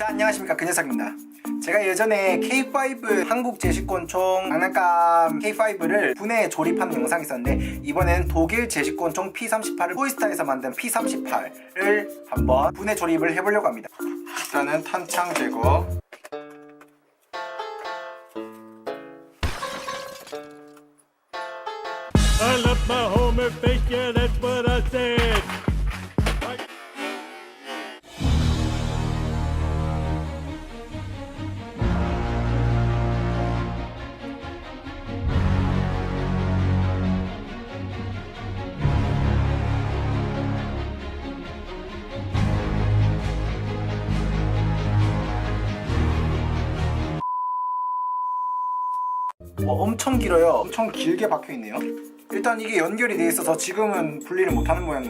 자 안녕하십니까. 그 녀석입니다. 제가 예전에 K5 한국 제시권총 장난감 K5를 분해에 조립하는 영상이 있었는데 이번엔 독일 제시권총 P38을 포이스타에서 만든 P38을 한번 분해 조립을 해보려고 합니다. 일단은 탄창 제거. I love my home and 와, 엄청 길어요. 엄청 길게 박혀 있네요. 일단 이게 연결이 돼 있어서 지금은 분리를 못하는 모양.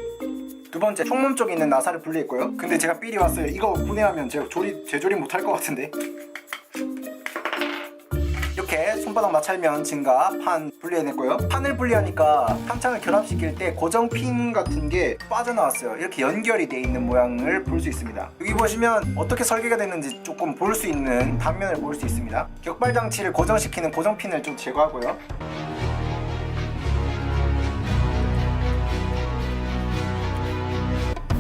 두 번째 총몸 쪽에 있는 나사를 분리했고요. 근데 제가 삘이 왔어요. 이거 분해하면 제가 조립, 재조립 못할 것 같은데 손바닥 마찰면 증가 판 분리해냈고요. 판을 분리하니까 탄창을 결합시킬 때 고정 핀 같은 게 빠져나왔어요. 이렇게 연결이 돼 있는 모양을 볼 수 있습니다. 여기 보시면 어떻게 설계가 됐는지 조금 볼 수 있는 단면을 볼 수 있습니다. 격발 장치를 고정시키는 고정 핀을 좀 제거하고요.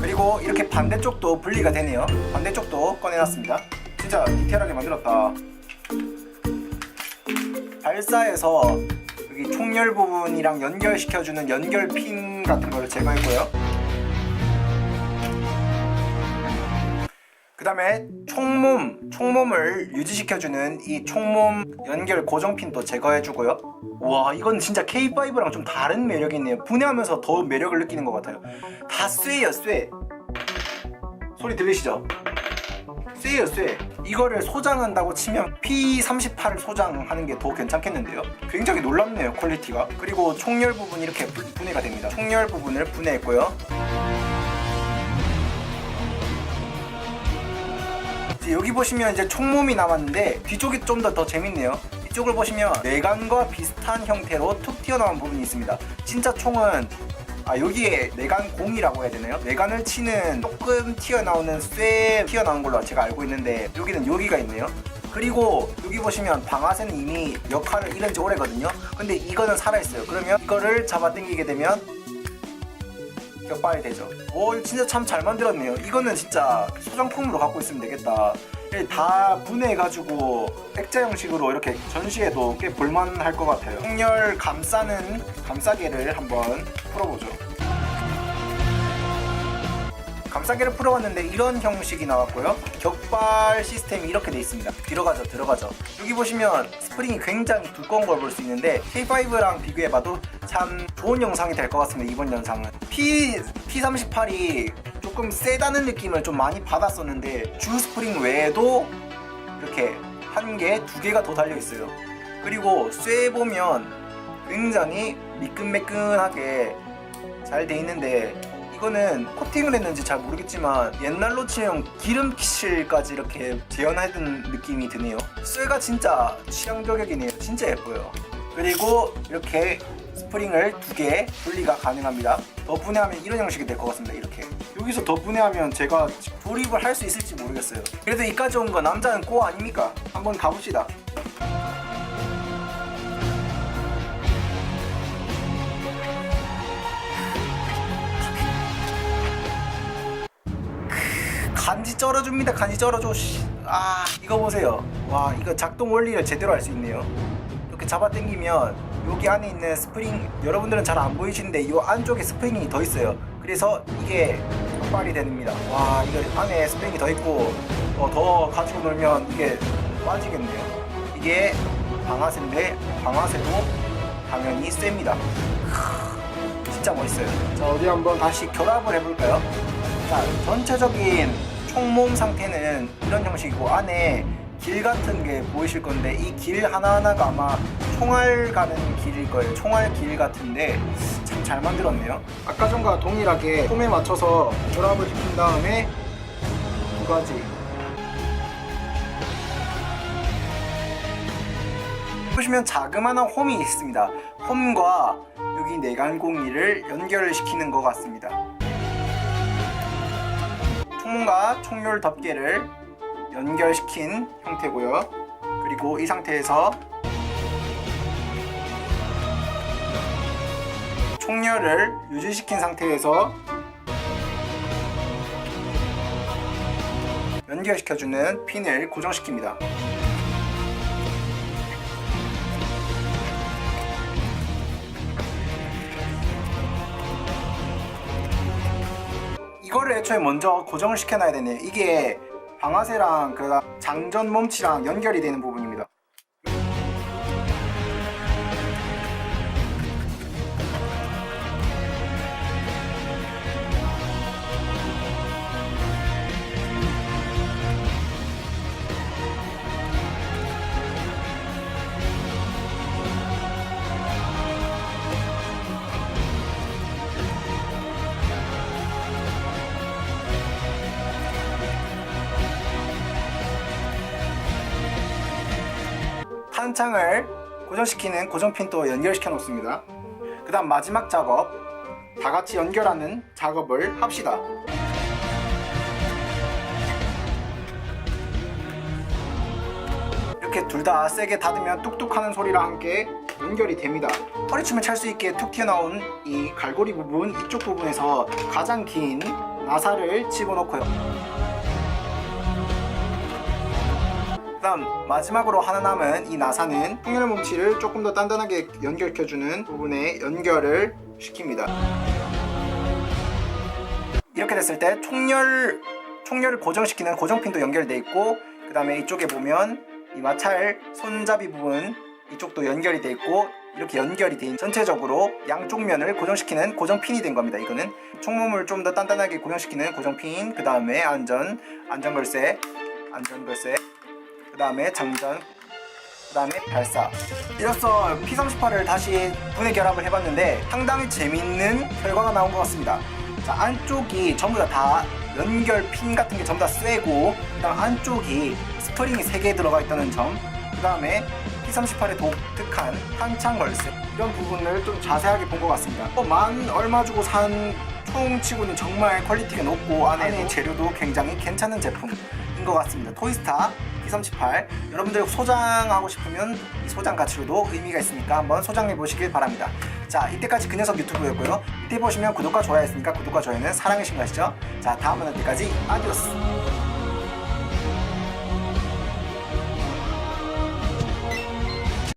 그리고 이렇게 반대쪽도 분리가 되네요. 반대쪽도 꺼내놨습니다. 진짜 디테일하게 만들었다 발사해서 여기 총열 부분이랑 연결시켜주는 연결 핀 같은 걸 제거했고요. 그 다음에 총몸, 총몸을 유지시켜주는 이 총몸 연결 고정핀도 제거해주고요. 와 이건 진짜 K5랑 좀 다른 매력이 있네요. 분해하면서 더 매력을 느끼는 것 같아요. 다 쇠예요 쇠. 소리 들리시죠? 쇠예요 쇠 이거를 소장한다고 치면 P38을 소장하는 게 더 괜찮겠는데요? 굉장히 놀랍네요 퀄리티가. 그리고 총열 부분 이렇게 분- 분해가 됩니다. 총열 부분을 분해했고요. 여기 보시면 이제 총몸이 남았는데 뒤쪽이 좀 더 더 재밌네요. 이쪽을 보시면 내관과 비슷한 형태로 툭 튀어나온 부분이 있습니다. 진짜 총은 아 여기에 내관 공이라고 해야 되나요? 내관을 치는 조금 튀어나오는 쇠 튀어나온 걸로 제가 알고 있는데 여기는 여기가 있네요 그리고 여기 보시면 방아쇠는 이미 역할을 잃은 지 오래거든요 근데 이거는 살아있어요 그러면 이거를 잡아 당기게 되면 격발이 되죠. 오, 진짜 참 잘 만들었네요. 이거는 진짜 소장품으로 갖고 있으면 되겠다. 다 분해해가지고 액자 형식으로 이렇게 전시해도 꽤 볼만할 것 같아요. 홍열 감싸는 감싸개를 한번 풀어보죠. 감싸개를 풀어봤는데 이런 형식이 나왔고요. 격발 시스템이 이렇게 돼 있습니다. 들어가죠, 들어가죠. 여기 보시면 스프링이 굉장히 두꺼운 걸 볼 수 있는데 K5랑 비교해봐도 참 좋은 영상이 될 것 같습니다. 이번 영상은 P P38이 조금 세다는 느낌을 좀 많이 받았었는데 주 스프링 외에도 이렇게 한 개, 두 개가 더 달려 있어요. 그리고 쇠 보면 굉장히 미끈매끈하게 잘 돼 있는데 이거는 코팅을 했는지 잘 모르겠지만 옛날로 치면 기름칠까지 이렇게 재현하던 느낌이 드네요. 쇠가 진짜 취향 저격이네요. 진짜 예뻐요. 그리고 이렇게 스프링을 두 개 분리가 가능합니다 더 분해하면 이런 형식이 될 것 같습니다 이렇게 여기서 더 분해하면 제가 조립을 할 수 있을지 모르겠어요 그래도 이까지 온 거 남자는 꼬 아닙니까 한번 가봅시다 간지 쩔어줍니다. 간지 쩔어줘. 씨. 아 이거 보세요. 와 이거 작동 원리를 제대로 알 수 있네요. 이렇게 잡아당기면 여기 안에 있는 스프링 여러분들은 잘 안 보이시는데 이 안쪽에 스프링이 더 있어요. 그래서 이게 격발이 됩니다. 와 이거 안에 스프링이 더 있고 어, 더 가지고 놀면 이게 빠지겠네요. 이게 방아쇠인데 방아쇠도 당연히. 크, 진짜 멋있어요. 자 어디 한번 다시 결합을 해볼까요? 자, 전체적인 총몸 상태는 이런 형식이고 안에 길 같은 게 보이실 건데 이 길 하나하나가 아마 총알 가는 길일 거예요. 총알 길 같은데 참 잘 만들었네요. 아까 전과 동일하게 폼에 맞춰서 결합을 시킨 다음에 두 가지 보시면 자그마한 홈이 있습니다. 홈과 여기 내관공이를 연결을 시키는 것 같습니다. 총문과 총열 덮개를 연결시킨 형태고요. 그리고 이 상태에서 총열을 유지시킨 상태에서 연결시켜주는 핀을 고정시킵니다. 이거를 애초에 먼저 고정을 시켜놔야 되네. 이게 방아쇠랑 그 장전 몸치랑 연결이 되는 부분 탄창을 고정시키는 고정핀 또 연결시켜 놓습니다. 그 다음 마지막 작업 다 같이 연결하는 작업을 합시다. 이렇게 둘 다 세게 닫으면 뚝뚝 하는 소리랑 함께 연결이 됩니다. 허리춤을 찰 수 있게 툭 튀어나온 이 갈고리 부분 이쪽 부분에서 가장 긴 나사를 집어넣고요. 그다음 마지막으로 하나 남은 이 나사는 풍열 뭉치를 조금 더 단단하게 연결시켜주는 부분에 연결을 시킵니다. 이렇게 됐을 때 총열 총열을 고정시키는 고정핀도 연결돼 있고 그 다음에 이쪽에 보면 이 마찰 손잡이 부분 이쪽도 연결이 돼 있고 이렇게 연결이 된 전체적으로 양쪽 면을 고정시키는 고정핀이 된 겁니다. 이거는 총몸을 좀 더 단단하게 고정시키는 고정핀 그 다음에 안전 안전걸쇠 안전걸쇠 그 다음에 장전 그 다음에 발사. 이로써 P38을 다시 분해 결합을 해봤는데 상당히 재밌는 결과가 나온 것 같습니다. 자 안쪽이 전부 다, 다 연결 핀 같은 게 전부 다 쇠고 그 다음 안쪽이 스프링이 3개 들어가 있다는 점 그 다음에 P38의 독특한 한창 걸쇠 이런 부분을 좀 자세하게 본 것 같습니다. 어, 만 얼마 주고 산 총 치고는 정말 퀄리티가 높고 안에 재료도 굉장히 괜찮은 제품인 것 같습니다. 토이스타 P38 여러분들 소장하고 싶으면 이 소장 가치로도 의미가 있으니까 한번 소장해 보시길 바랍니다. 자 이때까지 그 녀석 유튜브였고요. 밑에 보시면 구독과 좋아요 있으니까 구독과 좋아요는 사랑의 신고하시죠? 자 다음 만날 때까지. 아디오스